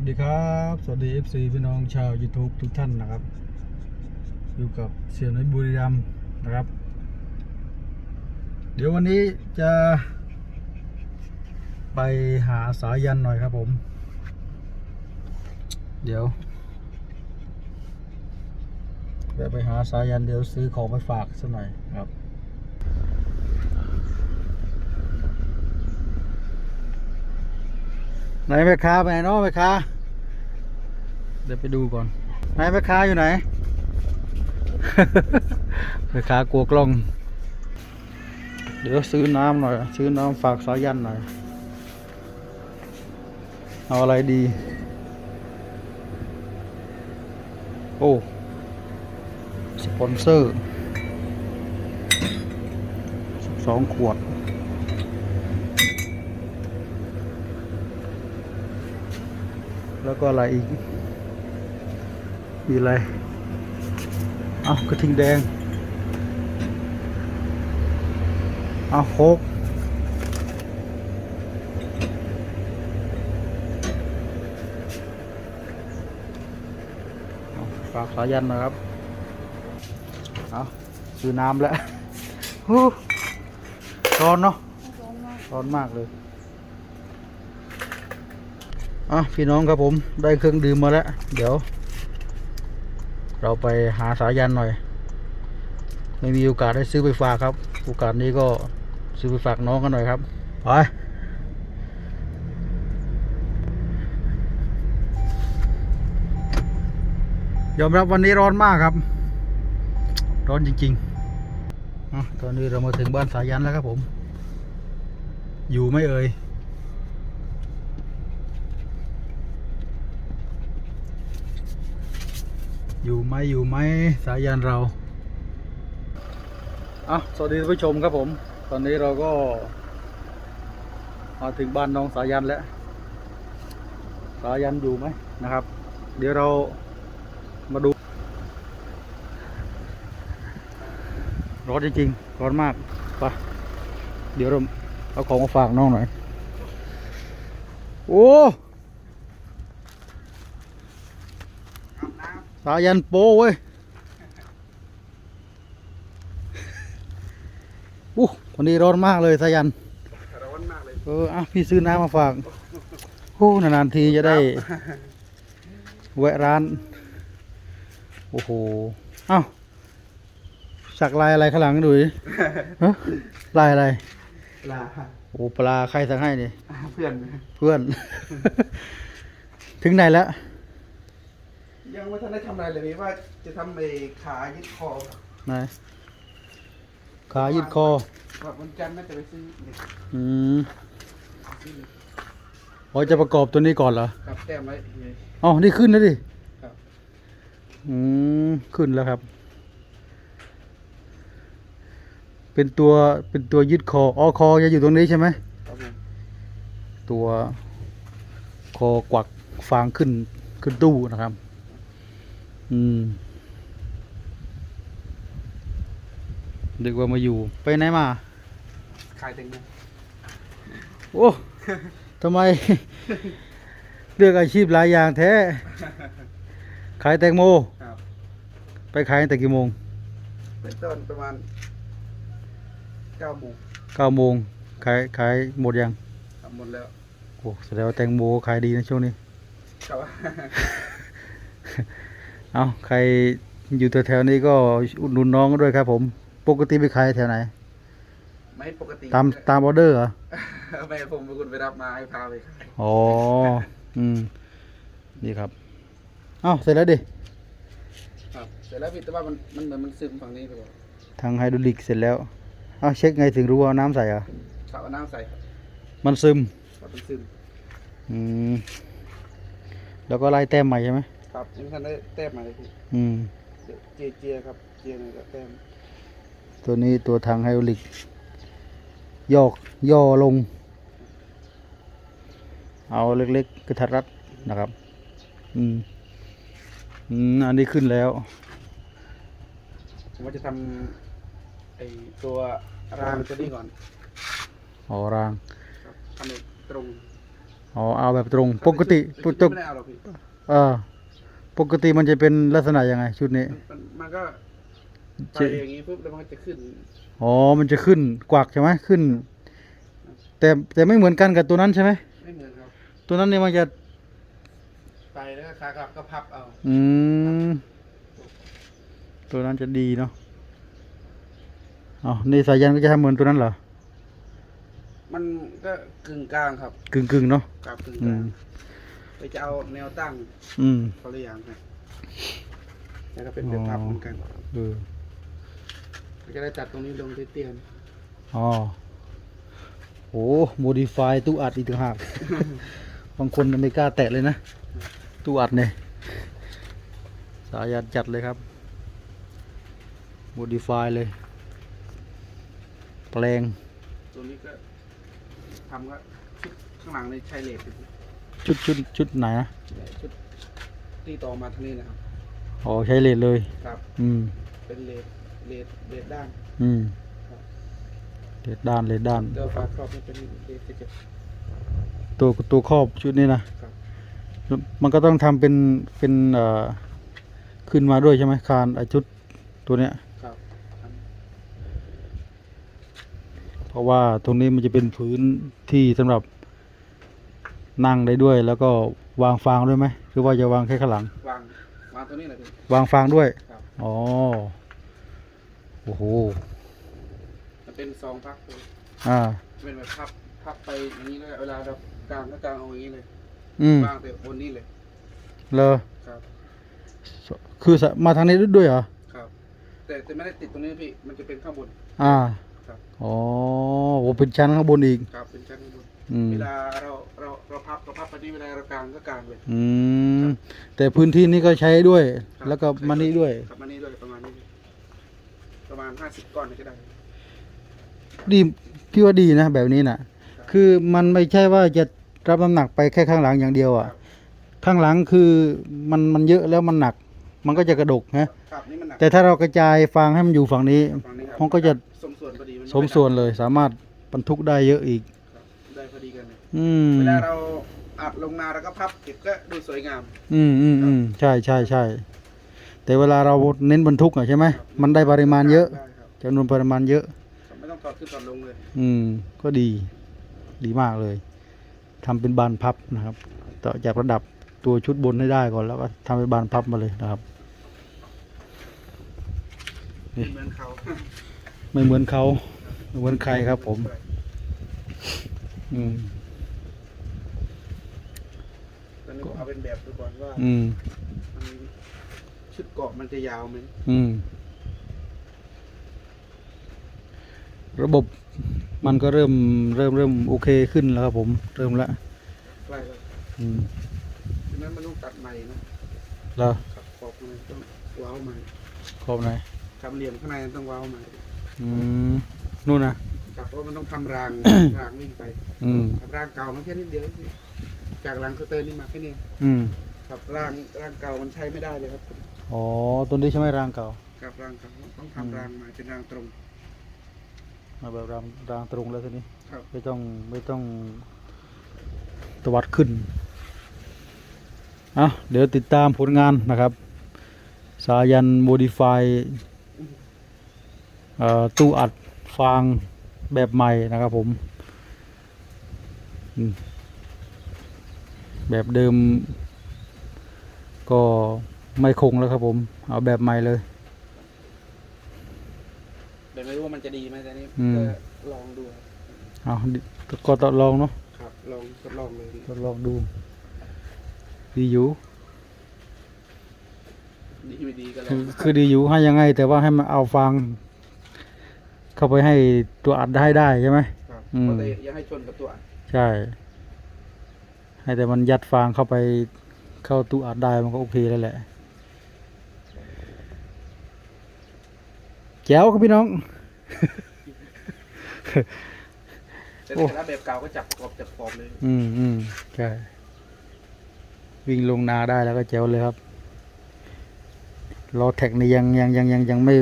วัสดีครับ สวัสดี FC พี่น้องชาว YouTube ทุกท่านนะครับ อยู่กับเสียน้อยบุรีรัมนะครับ เดี๋ยววันนี้จะ ไปหาสายันหน่อยครับผม เดี๋ยวจะไปหาสายันเดี๋ยวซื้อของไปฝากสักหน่อยครับ ไหนแม่ค้าไปไหนเนาะแม่ค้าเดี๋ยวไปดูก่อนไหนแม่ค้าอยู่ไหน แม่ค้ากลัวกล้อง เดี๋ยวซื้อน้ำหน่อย ซื้อน้ำฝากสายันหน่อย เอาอะไรดี โอ้สปอนเซอร์สองขวด แล้วก็อะไรอีก มีอะไรเอากระทิงแดงเอาโคกเอาฝากสายันนะครับ เอาซื้อน้ำแล้วฮู้ร้อนเนาะร้อนมากเลย อะพี่น้องครับผมได้เครื่องดื่มมาแล้ว เดี๋ยว เราไปหาสายันหน่อย ไม่มีโอกาสได้ซื้อไปฝากครับ โอกาสนี้ก็ซื้อไปฝากน้องกันหน่อยครับไปยอมรับวันนี้ร้อนมากครับ ร้อนจริงๆอะตอนนี้เรามาถึงบ้านสายันแล้วครับผม อยู่ไม่เอ่ย อยู่ไหมอยู่ไหมสายันเราอะสวัสดีท่านผู้ชมครับผม ตอนนี้เราก็ มาถึงบ้านน้องสายันแล้ว สายันอยู่ไหมนะครับ เดี๋ยวเรามาดู ร้อนจริงๆร้อนมากไปเดี๋ยวเราเอาของมาฝากน้องหน่อย โอ้ายันโป้เว้ยอู้วันนี้ร้อนมากเลยสายัน ร้อนมากเลย เอออะพี่ซื้อน้ำมาฝากโอ้นานๆทีจะได้แวะร้าน โอ้โห เอ้าสักลายอะไรข้างหลังดูดิฮะลายอะไรลาโอ้ปลาใครสั่งให้เนี่ยเพื่อน เพื่อน ถึงไหนแล้ว ยังไม่ทันได้ทำอะไรเลยพี่ว่าจะทำไอ้ขายึดคอไหนขายืดคอแบบวันจันทร์น่าจะไปซื้อเหล็กอืมอ๋อจะประกอบตัวนี้ก่อนเหรอกับแต้มไว้อ๋อนี่ขึ้นแล้วดิ ครับอืม ขึ้นแล้วครับ เป็นตัวเป็นตัวยึดคออ๋อคอจะอยู่ตรงนี้ใช่ไหม ครับผมตัวคอกวักฟางขึ้นขึ้นตู้นะครับ อืมเด็กว่ามาอยู่ ไปไหนมา ขายเต็งโมโอ้ ทำไม เลือกอาชีพหลายอย่างแท้ ขายแตงโม ครับไปขายตั้งแต่กี่โมงเป็นต้นประมาณเก้าโมงเก้าโมงขายขายหมดยังทำหมดแล้วโอ้แสดงว่าแตงโมขายดีนะช่วงนี้ครับ เอาใครอยู่แถวๆนี้ก็อุดหนุนน้องด้วยครับ ผม ปกติไปขายแถวไหน ไม่ปกติตามตามออเดอร์เหรอไม่ผมเป็นคนไปรับมาให้พาไปขายอ๋ออืมนี่ครับเอ้าเสร็จแล้วดิครับเสร็จแล้วพี่แต่ว่ามันมันเหมือนมันซึมฝั่งนี้ไปก่อนทางไฮดรอลิกเสร็จแล้วเอ้าเช็คไงถึงรู้ว่าน้ำใส่เหรอะเขาเอาน้ำใส่ครับมันซึมครับมันซึมอืมแล้วก็ไล่แต้มใหม่ใช่ไหม ครับยังไม่ทันได้แต้มมาเลยพี่อืมเดี๋ยวเจียเจียครับเจียหน่อยก็แต้มตัวนี้ตัวทางไฮดรอลิกยอกย่อลง เอาเล็กๆกระทัดรัดนะครับ อืมอืมอันนี้ขึ้นแล้ว ผมว่าจะทำไอตัวรางตัวนี้ก่อนอ๋อราง ครับทำให้ตรงอ๋อเอาแบบตรงปกติชุปดกนี้ติไม่ได้เอาหรอกพี่ เออ ปกติมันจะเป็นลักษณะยังไง ชุดนี้ มันมันก็ไปจะอย่างนี้ปุ๊บแล้วมันก็จะขึ้น อ๋อ มันจะขึ้นกวักใช่ไหมขึ้น แต่แต่ไม่เหมือนกันกับตัวนั้นใช่ไหมไม่เหมือนครับ ตัวนั้นเนี่ยมันจะไปแล้วก็ขากลับก็พับเอา อืม ตัวนั้นจะดีเนาะอ๋อนี่สายยันก็จะทำเหมือนตัวนั้นเหรอ มันก็กึ่งกลางครับ กึ่งกึ่งๆเนาะกับกึ่งอืกลางม ไปจะเอาแนวตั้งอืมเขาเรียกอย่างไงแล้วก็เป็นแบบพับเหมือนกันเออก็จะได้ตัดตรงนี้ลงเตี้ยอ๋อโอ้โมดิฟายตู้อัดอีกต่างหาก บางคนไม่กล้าแตะเลยนะ ตู้อัดเนี่ย สายันจัดเลยครับ โมดิฟายเลย แปลง ๆตัวนี้ก็ทำก็ชุดข้างหลังในใช้เลส ชุดชุดชุดไหนนะชุดที่ต่อมาทางนี้นะครับอ๋อใช้เลดเลย ครับ อืม เป็นเลสเลสเลสด้าน อืมครับเลดด้านเลดด้าน เดี๋ยวฝาครอบนี่เป็นเลสเจ็ด ตัวตัวครอบชุดนี้นะครับ มันก็ต้องทำเป็นเป็นเอ่อขึ้นมาด้วยใช่ไหมคานไอชุดตัวเนี้ย ครับเพราะว่าตรงนี้มันจะเป็นพื้นที่สำหรับ นั่งได้ด้วย แล้วก็วางฟางด้วยไหมหรือว่าจะวางแค่ข้างหลัง วางวางตัวนี้แหละพี่ วางฟางด้วยครับ อ๋อโอ้โหมันเป็นซองพักเลยอ่า เป็นแบบพับพับไปอย่างนี้เลยเวลาเรากางก็กางเอาอย่างนี้เลยอืมวางแต่บนนี้เลยเลอครับ คือสะมาทางนี้ด้วยเหรอครับ แต่แต่ไม่ได้ติดตรงนี้พี่มันจะเป็นข้างบน อ่าครับ อ๋อโอ้เป็นชั้นข้างบนอีก ครับเป็นชั้นข้างบน อืมเวลาเราเราเราพับเราพับไปนี่เวลาเรากางก็กางเลย อืมแต่พื้นที่นี้ก็ใช้ด้วย ครับแล้วก็มานี่ด้วย ครับมานี่ด้วยประมาณนี้ประมาณห้าสิบก้อนก็ได้ ดีพี่ว่าดีนะแบบนี้น่ะครับคือมันไม่ใช่ว่าจะรับน้ำหนักไปแค่ข้างหลังอย่างเดียวคอะรับ ข้างหลังคือมันมันเยอะแล้วมันหนัก มันก็จะกระดกนะครับนี่มันหนักแต่ถ้าเรากระจายฟางให้มันอยู่ฝั่งนี้ ฝั่งนี้ครับมันก็จะ สมส่วนพอดีสมส่วนเลยสามารถบรรทุกได้เยอะอีกครับได้พ อดีกันเลยอืมเวลาเราอัดลงนาแล้วก็พับเก็บก็ดูสวยงาม อืมอืมอืมใช่ใช่ใช่แต่เวลาเราเน้นบรรทุกอะใช่ไหมครับมันได้ปริมาณเยอะได้ครับจำนวนปริมาณเยอะ ไม่ต้องถอดขึ้นถอดลงเลย อืม ก็ดี ดีมากเลยทำเป็นบานพับนะครับ ต่อจากระดับตัวชุดบนให้ได้ก่อนแล้วก็ทำเป็นบานพับมาเลยนะครับ นี่ เหมือนเขาไม่เหมือนเขาไม่เหมือนใครครับผม อืม ตอนนี้ผมเอาเป็น แบบดูก่อนว่าอืม มันชุดเกาะมันจะยาวไหมอืม ระบบมันก็เริ่มเริ่มเริ่มโอเคขึ้นแล้วครับผมเริ่มแล้วใกล้แล้วอืมดังนั้นมันต้องตัดใหม่นะแล้วครับขอบมันต้องว้าวใหม่ครบไหนทำเหลี่ยมข้างในมันต้องว้าวใหม่อืมนู่นนะครับเพราะมันต้องทำราง รางวิ่งไปอืมครับรางเก่ามันแค่นิดเดียวพี่ จากหลังสเตอร์นี่มาแค่นี้อืมครับรางรางเก่ามันใช้ไม่ได้เลยครับอ๋อตัวนี้ใช่ไหมรางเก่ากับรางเก่าต้องอืมทำรางใหม่เป็นรางตรงมาแบบรางรางตรงแล้วทีนี้ ครับไม่ต้องไม่ต้องตวัดขึ้นอะเดี๋ยวติดตามผลงานนะครับ สายันโมดิฟายตู้อัดฟางแบบใหม่นะครับผมอืม แบบเดิม ก็ไม่คงแล้วครับผม เอาแบบใหม่เลยแต่ไม่รู้ว่ามันจะดีไหมแต่นี่อืม ก็ลองดูครับเอาดิก็ทดลองเนาะครับลองทดลองเลยทดลองดูดีอยู่ดีไม่ดีก็ลอคืงอคือดีอยู่ให้ยังไง แต่ว่าให้มันเอาฟางเข้าไปให้ตัวอัดได้ได้ใช่ไหม ครับอืม เพราะแต่อย่าให้ชนกับตัวอัดใช่ ให้แต่มันยัดฟางเข้าไปเข้าตู้อัดได้มันก็โอเคแล้วแหละแจ๋วครับพี่น้อง แต่โอ้ ถ้าแบบเก่าก็จับขอบจับขอบเลย อืมอืมใช่วิ่งลงนาได้แล้วก็แจ๋วเลยครับล้อแท็กนี่ยังยังยังยังยังไม่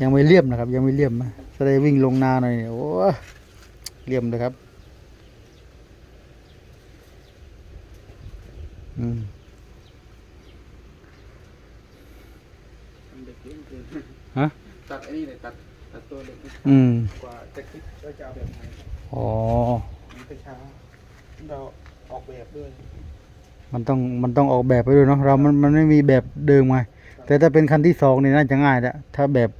ยังไม่เลี่ยมนะครับ ยังไม่เลี่ยมนะจะได้วิ่งลงนาหน่อยเนี่ยโอ้เลี่ยมเลยครับ อืมมันเด็กเล่นเกินฮะตัดไอ้นี่เลยตัดตัดตัวเล็กนิดอืมกว่าจะคิดว่าจะเอาแบบไหนอ๋อมันก็ช้าเราออกแบบด้วย มันต้องมันต้องออกแบบไปด้วยเนาะเรามันมันไม่มีแบบเดิมไงแต่ถ้าเป็นคันที่สองนี่น่าจะง่ายแล้วถ้าแบบ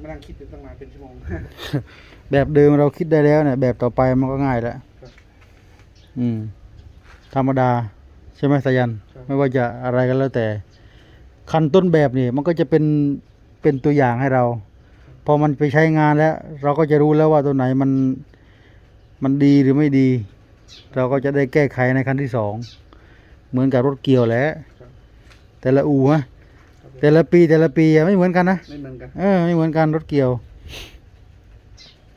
มานั่งคิดอยู่ตั้งนานเป็นชั่วโมงแบบเดิมเราคิดได้แล้วเนี่ย แบบต่อไปมันก็ง่ายแล้วครับอืม ธรรมดาใช่ไหมสายันครับไม่ว่าจะอะไรก็แล้วแต่ คันต้นแบบนี่มันก็จะเป็นเป็นตัวอย่างให้เรา พอมันไปใช้งานแล้ว เราก็จะรู้แล้วว่าตัวไหนมันมันดีหรือไม่ดี เราก็จะได้แก้ไขในคันที่สองเหมือนกับรถเกี่ยวแหละแต่ละอู่ฮะแต่ละปีแต่ละปีอะไม่เหมือนกันนะไม่เหมือนกันเออไม่เหมือนกันรถเกี่ยว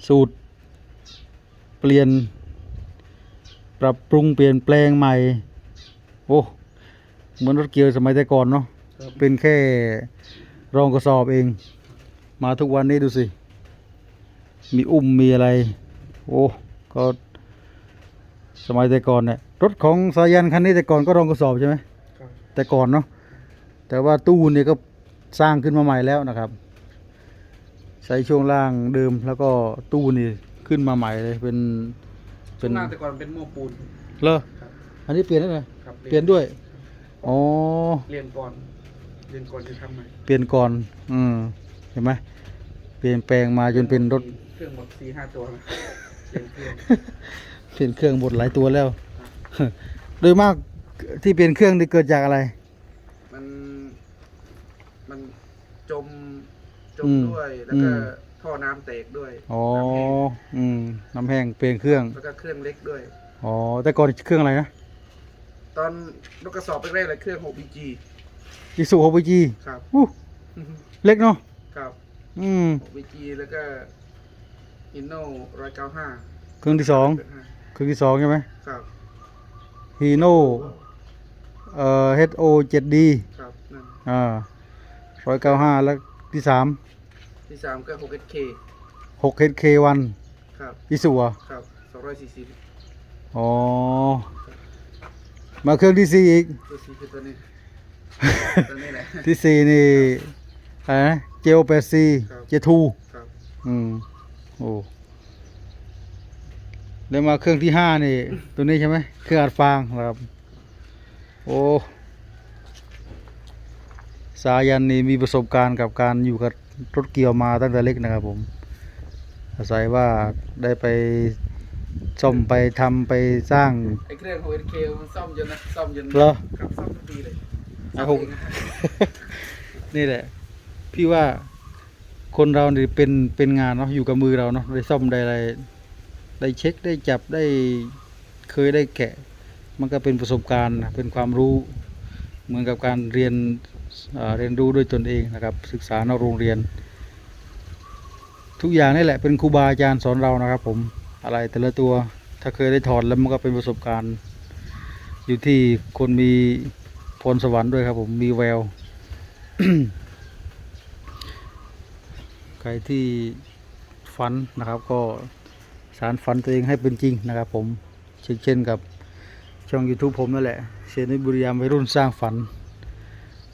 สูตร เปลี่ยน ปรับปรุงเปลี่ยนแปลงใหม่ โอ้เหมือนรถเกี่ยวสมัยแต่ก่อนเนาะครับ เป็นแค่รองกระสอบเอง มาทุกวันนี้ดูสิ มีอุ้มมีอะไร โอ้ก็ สมัยแต่ก่อนเนี่ยรถของสายันคันนี้แต่ก่อนก็รองกระสอบใช่ไหม ครับแต่ก่อนเนาะแต่ว่าตู้เนี่ยก็สร้างขึ้นมาใหม่แล้วนะครับใช้ช่วงล่างเดิมแล้วก็ตู้นี่ขึ้นมาใหม่เลยเป็นช่ เป็วนงหน้าแต่ก่อนเป็นโม้ปูน เลอครับ อันนี้เปลี่ยนได้ไหมครับเปลี่ยนด้วยอ๋อเรียนก่อนเรียนก่อนจะทำใหม่เปลี่ยนก่อน อืมเห็นไหมเปลี่ยนแปลงมาจนเป็นรถเครื่องหมดสี่ห้าตัวนะเปลี่ยนเครื่องเปลี่ยนเครื่องหมดหลายตัวแล้ว โดยมากที่เปลี่ยนเครื่องนี่เกิดจากอะไร มัน มันจมจอืมมด้วยแล้วก็อืม ท่อน้ำแตกด้วยอ๋อน้ำแห้งอืมน้ำแห้งเปลี่ยนเครื่องแล้วก็เครื่องเล็กด้วย อ๋อแต่ก่อนเครื่องอะไรนะตอนรถกระสอบแรกๆเลยเครื่อง 6BG อิสุโฮบิจีครับ อู้เล็กเนาะครับ อืม 6BG แล้วก็อินโน่ร้อยเก้าห้าเครื่องที่สองเครื่องที่สองใช่ไหมครับฮีโน่เอ่อ HO 7D ครับนั่นอ่าร้อยเก้าห้าแล้วที่สาม ที่สามก็ 6SK หก HK1 ครับอิสุอะครับสองร้อยสี่สิบอ๋อ มาเครื่องที่สี่อีก ตัวสีคือตัวนี้ ตัวนี้แหละ ที่สี่นี่อะไรนะเจลแปดซีครับ เจทูครับอืมโอ้แล้วมาเครื่องที่ห้านี่ ตัวนี้ใช่ไหมเครื่องอัดฟางนะครับ โอ้สายันนี่มีประสบการณ์กับการอยู่กับ รถเกี่ยวมาตั้งแต่เล็กนะครับผม อาศัยว่าได้ไปซ่อมไปทำไปสร้าง ไอเครื่อง 6SK มันซ่อมจนนะซ่อมจนเหรอ ครับซ่อมทุกปีเลยไอ้ซ่อมหกเองนะนี่แหละ พี่ว่าคนเราเนี่ยเป็นเป็นงานเนาะอยู่กับมือเราเนาะได้ซ่อมได้อะไร ได้เช็คได้จับได้เคยได้แกะ มันก็เป็นประสบการณ์นะเป็นความรู้ เหมือนกับการเรียน เรียนรู้ด้วยตนเองนะครับ ศึกษานอกโรงเรียน ทุกอย่างนี่แหละเป็นครูบาอาจารย์สอนเรานะครับ ผมอะไรแต่ละตัวถ้าเคยได้ถอดแล้วมันก็เป็นประสบการณ์ อยู่ที่คนมีพรสวรรค์ด้วยครับ ผมมีแววใครที่ฝันนะครับ ก็สารฝันตัวเองให้เป็นจริงนะครับ ผมเช่นเช่นกับช่อง YouTube ผมนั่นแหละเชนบุรียามวัยรุ่นสร้างฝัน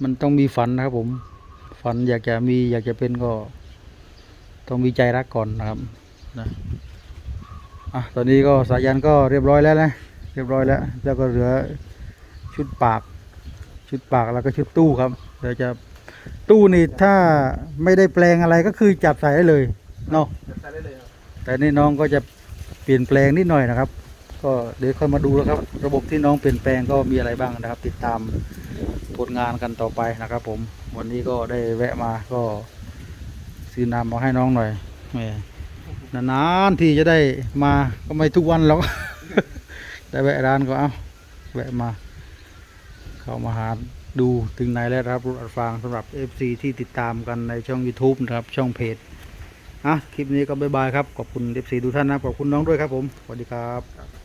มันต้องมีฝันนะครับ ผม ฝันอยากจะมีอยากจะเป็นก็ ต้องมีใจรักก่อนนะครับนะอะตอนนี้ก็สายันก็เรียบร้อยแล้วนะเรียบร้อยแล้วแล้วก็เหลือชุดปาก ชุดปากแล้วก็ชุดตู้ครับเดี๋ยวจะตู้นี่ถ้าไม่ได้แปลงอะไรก็คือจับใส่ได้เลยเนาะแต่นี่น้องก็จะเปลี่ยนแปลงนิดหน่อยนะครับ ก็เดี๋ยวค่อยมาดูแล้วครับ ระบบที่น้องเปลี่ยนแปลงก็มีอะไรบ้างนะครับ ติดตาม ผลงานกันต่อไปนะครับผมวันนี้ก็ได้แวะมาก็ซื้อน้ำมาให้น้องหน่อยแหมนานๆที่จะได้มาก็ไม่ทุกวันหรอกได้แวะร้านก็เอาแวะมา เข้ามาหาดูถึงไหนแล้วครับรถอัดฟางสำหรับ FC ที่ติดตามกันในช่อง YouTube นะครับ ช่องเพจอะคลิปนี้ก็บายบายครับ ขอบคุณ FC ทุกท่านนะ ขอบคุณน้องด้วยครับผม สวัสดีครับ